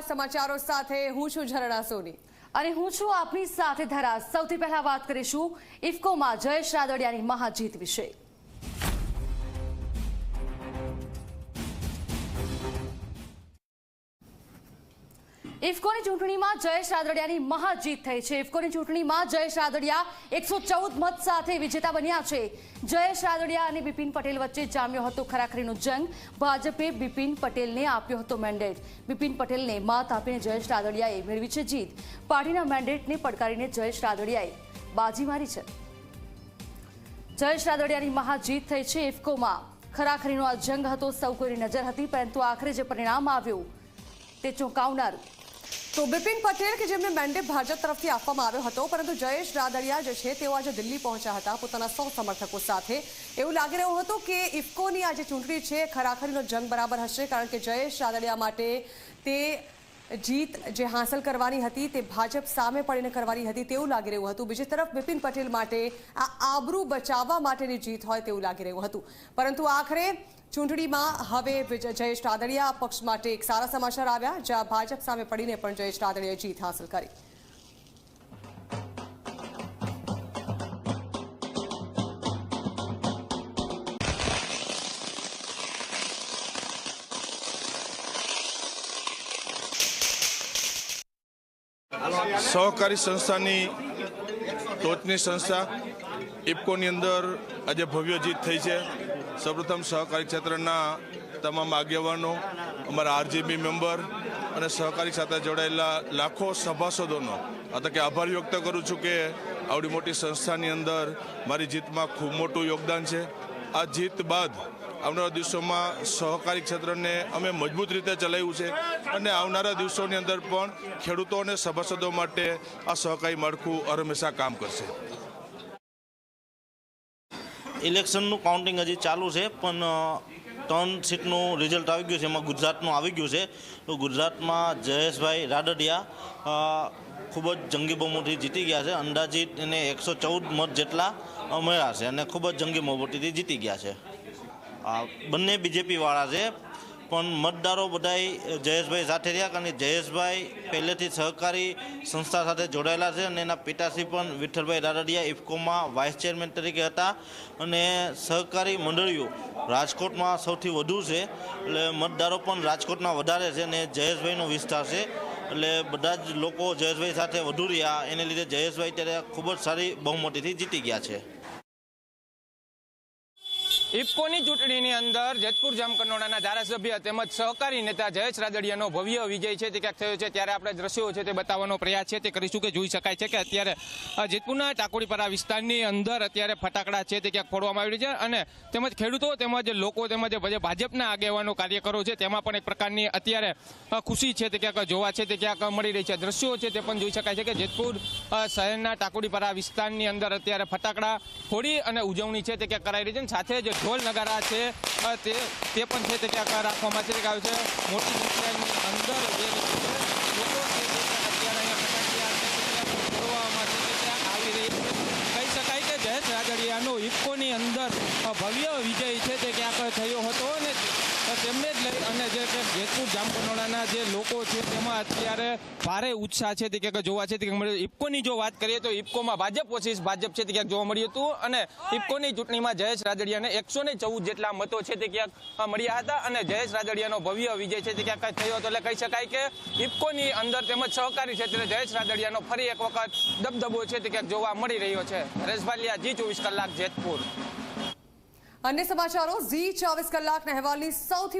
ખાસ સમાચારો સાથે હું છું ઝરણા સોની. અને હું છું આપની સાથે ધરા. સૌથી પહેલા વાત કરીશું ઇફકોમાં જયેશ રાદડિયાની મહાજીત વિશે. ઇફકોની ચૂંટણીમાં જયેશ રાદડિયાની મહાજીત થઈ છે. ઇફકોની ચૂંટણીમાં જયેશ રાદડિયા એકસો મત સાથે વિજેતા બન્યા છે. જયેશ રાદડિયા અને બિપિન પટેલ વચ્ચે જામ્યો હતો ખરાખરીનો જંગ. ભાજપે બિપિન પટેલને આપ્યો હતો મેન્ડેટ બિપિન પટેલને મત આપીને જયેશ રાદડિયાએ મેળવી છે જીત. પાર્ટીના મેન્ડેટને પડકારીને જયેશ રાદડિયાએ બાજી મારી છે. જયેશ રાદડિયાની મહાજીત થઈ છે ઇફકોમાં. ખરાખરીનો આ જંગ હતો, સૌ કોઈની નજર હતી, પરંતુ આખરે જે પરિણામ આવ્યું તે ચોંકાવનારું તો બિપિન પટેલ કે જેમને મેન્ડેટ ભાજપ તરફથી આપવામાં આવ્યો હતો, પરંતુ જયેશ રાદડિયા જે છે, તેઓ આજે દિલ્હી પહોંચ્યા હતા પોતાના સૌ સમર્થકો સાથે. એવું લાગી રહ્યું હતું કે ઇફકોની આ જે ચૂંટણી છે, ખરાખરીનો જંગ બરાબર હશે, કારણ કે જયેશ રાદડિયા માટે તે જીત જે હાંસલ કરવાની હતી, તે ભાજપ સામે પડીને કરવાની હતી તેવું લાગી રહ્યું હતું. બીજી તરફ બિપિન પટેલ માટે આ આબરૂ બચાવવા માટેની જીત હોય તેવું લાગી રહ્યું હતું. પરંતુ આખરે ચૂંટણીમાં હવે જયેશ રાદડિયા પક્ષ માટે એક સારા સમાચાર આવ્યા, જ્યાં ભાજપ સામે પડીને પણ જયેશ રાદડિયાએ જીત હાંસલ કરી. સહકારી સંસ્થાની ટોચની સંસ્થા ઇફકોની અંદર આજે ભવ્ય જીત થઈ છે. સૌપ્રથમ સહકારી ક્ષેત્રના તમામ આગેવાનો, અમારા આરજીબી મેમ્બર અને સહકારી સાથે જોડાયેલા લાખો સભાસદોનો અથવા કે આભાર વ્યક્ત કરું છું કે આવડી મોટી સંસ્થાની અંદર મારી જીતમાં ખૂબ મોટું યોગદાન છે. આ જીત બાદ આવનારા દિવસોમાં સહકારી ક્ષેત્રને અમે મજબૂત રીતે ચલાવ્યું છે અને આવનારા દિવસોની અંદર પણ ખેડૂતો અને સભાસદો માટે આ સહકારી માળખું હંમેશા કામ કરશે. ઇલેક્શનનું કાઉન્ટિંગ હજી ચાલુ છે, પણ ત્રણ સીટનું રિઝલ્ટ આવી ગયું છે. એમાં ગુજરાતનું આવી ગયું છે. તો ગુજરાતમાં જયેશભાઈ રાડડિયા ખૂબ જ જંગી બહુમતીથી જીતી ગયા છે. અંદાજિત એને એકસો ચૌદ મત જેટલા મળ્યા છે અને ખૂબ જ જંગી બહુમતીથી જીતી ગયા છે. બંને બીજેપીવાળા છે. પણ મતદારો બધાય જયેશભાઈ સાથે રહ્યા કારણ કે જયેશભાઈ પહેલેથી સહકારી સંસ્થા સાથે જોડાયેલા છે અને એના પિતાશ્રી પણ વિઠ્ઠલભાઈ રાદડિયા ઇફકોમાં વાઇસ ચેરમેન તરીકે હતા અને સહકારી મંડળીઓ રાજકોટમાં સૌથી વધુ છે. એટલે મતદારો પણ રાજકોટના વધારે છે અને જયેશભાઈનો વિસ્તાર છે. એટલે બધા જ લોકો જયેશભાઈ સાથે વધુ રહ્યા. એને લીધે જયેશભાઈ ત્યારે ખૂબ જ સારી બહુમતીથી જીતી ગયા છે. ઇફકોની ચૂંટણીની અંદર જેતપુર જામકંડોળાના ધારાસભ્ય તેમજ સહકારી નેતા જયેશ રાદડિયાનો ભવ્ય વિજય છે તે ક્યાંક થયો છે ત્યારે આપણે દ્રશ્યો છે તે બતાવવાનો પ્રયાસ છે તે કરીશું કે જોઈ શકાય છે કે અત્યારે જેતપુરના ટાકોડીપરા વિસ્તારની અંદર અત્યારે ફટાકડા છે તે ક્યાંક ફોડવામાં આવી છે અને તેમજ ખેડૂતો તેમજ લોકો તેમજ ભાજપના આગેવાનો કાર્યકરો છે તેમાં પણ એક પ્રકારની અત્યારે ખુશી છે તે ક્યાંક જોવા છે તે ક્યાંક મળી રહી છે. દ્રશ્યો છે તે પણ જોઈ શકાય છે કે જેતપુર શહેરના ટાકોડીપરા વિસ્તારની અંદર અત્યારે ફટાકડા ફોડી અને ઉજવણી છે તે ક્યાંક કરાઈ રહી છે સાથે જ ઢોલ નગારા છે. તે તે પણ છે તે ક્યાંક રાખવામાં છે આવ્યું છે. મોટી સંખ્યાની અંદર જે લોકો છે અત્યારે અહીંયા ફટાકડા છે તે ક્યાંક ફોડવામાં છે તે ક્યાંક આવી રહી છે. કહી શકાય કે જયેશ રાદડિયાનો ઇફકોની અંદર ભવ્ય વિજય છે તે ક્યાંક થયો હતો. લઈ અને જે જેતપુર જામકંડોળાના જે લોકો છે તેમાં અત્યારે ભારે ઉત્સાહ છે. તે ક્યાંક જોવા છે, તે ક્યાંક ઇફકોની જો વાત કરીએ તો ઇફકોમાં ભાજપ ઓછી ભાજપ છે તે ક્યાંક જોવા મળ્યું હતું અને ઇફકોની ચૂંટણીમાં જયેશ રાદડિયાને એકસો ચૌદ જેટલા મતો છે તે ક્યાંક મળ્યા હતા અને જયેશ રાદડિયાનો ભવ્ય વિજય છે તે ક્યાંક થયો હતો. એટલે કહી શકાય કે ઇફકોની અંદર તેમજ સહકારી ક્ષેત્રે જયેશ રાદડિયાનો ફરી એક વખત દબદબો છે તે ક્યાંક જોવા મળી રહ્યો છે. હરેશ ભાલિયા, જી ચોવીસ કલાક જેતપુર. અન્ય સમાચારો, ઝી ચોવીસ કલાકના અહેવાલની સૌથી